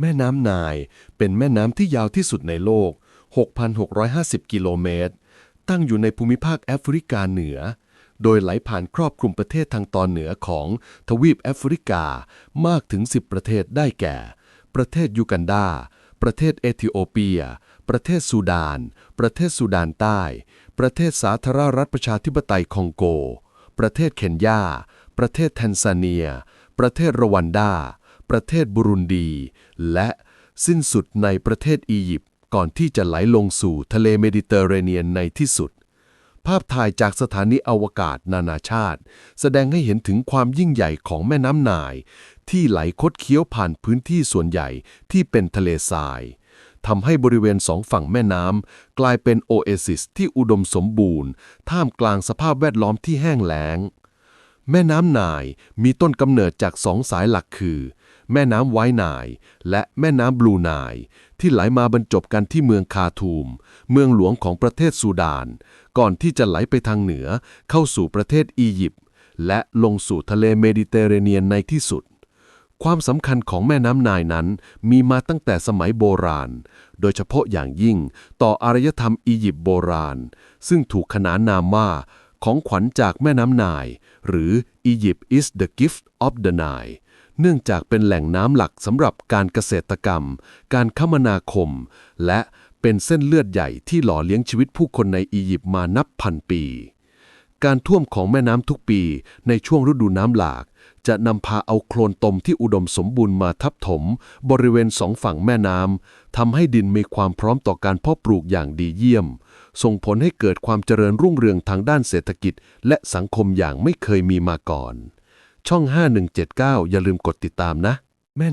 แม่น้ำนายเป็นแม่น้ำที่ยาวที่สุดในโลก 6,650 กิโลเมตร ตั้งอยู่ในภูมิภาคแอฟริกาเหนือ โดยไหลผ่านครอบคลุมประเทศทางตอนเหนือของทวีปแอฟริกามากถึง 10 ประเทศได้แก่ ประเทศยูกันดา ประเทศเอธิโอเปีย ประเทศซูดาน ประเทศซูดานใต้ ประเทศสาธารณรัฐประชาธิปไตยคองโก ประเทศเคนยา ประเทศแทนซาเนีย ประเทศรวันดา ประเทศบุรุนดี และสิ้นสุดในประเทศอียิปต์ก่อนที่จะไหลลงสู่ทะเลเมดิเตอร์เรเนียนในที่สุด ภาพถ่ายจากสถานีอวกาศนานาชาติ แสดงให้เห็นถึงความยิ่งใหญ่ของแม่น้ำนาย ที่ไหลคดเคี้ยวผ่านพื้นที่ส่วนใหญ่ที่เป็นทะเลทรายทำให้บริเวณสองฝั่งแม่น้ำกลายเป็นโอเอซิสที่อุดมสมบูรณ์ ท่ามกลางสภาพแวดล้อมที่แห้งแล้ง แม่น้ำนายมีต้นกำเนิดจากสองสายหลักคือ แม่น้ำไว้นาย และแม่น้ำบลูนาย ที่ไหลมาบรรจบกันที่เมืองคาทูม เมืองหลวงของประเทศซูดาน ก่อนที่จะไหลไปทางเหนือเข้าสู่ประเทศอียิปต์และลงสู่ทะเลเมดิเตอร์เรเนียนในที่สุด ความสำคัญของแม่น้ำนายนั้นมีมาตั้งแต่สมัยโบราณ โดยเฉพาะอย่างยิ่งต่ออารยธรรมอียิปต์โบราณ ซึ่งถูกขนานนามว่าของขวัญจากแม่น้ำนาย หรือ Egypt is the gift of the Nile เนื่องจากเป็นแหล่งน้ำหลักสำหรับการเกษตรกรรม การคมนาคม และเป็นเส้นเลือดใหญ่ที่หล่อเลี้ยงชีวิตผู้คนในอียิปต์มานับพันปี การท่วมของแม่น้ำทุกปีในช่วงฤดูน้ำหลาก จะนำพาเอาโคลนตมที่อุดมสมบูรณ์มาทับถม บริเวณสองฝั่งแม่น้ำทำให้ดินมีความพร้อมต่อการเพาะปลูกอย่างดีเยี่ยม ส่งผลให้เกิดความเจริญรุ่งเรืองทางด้านเศรษฐกิจ และสังคมอย่างไม่เคยมีมาก่อน ช่อง 5179 อย่าลืมกดติดตามนะ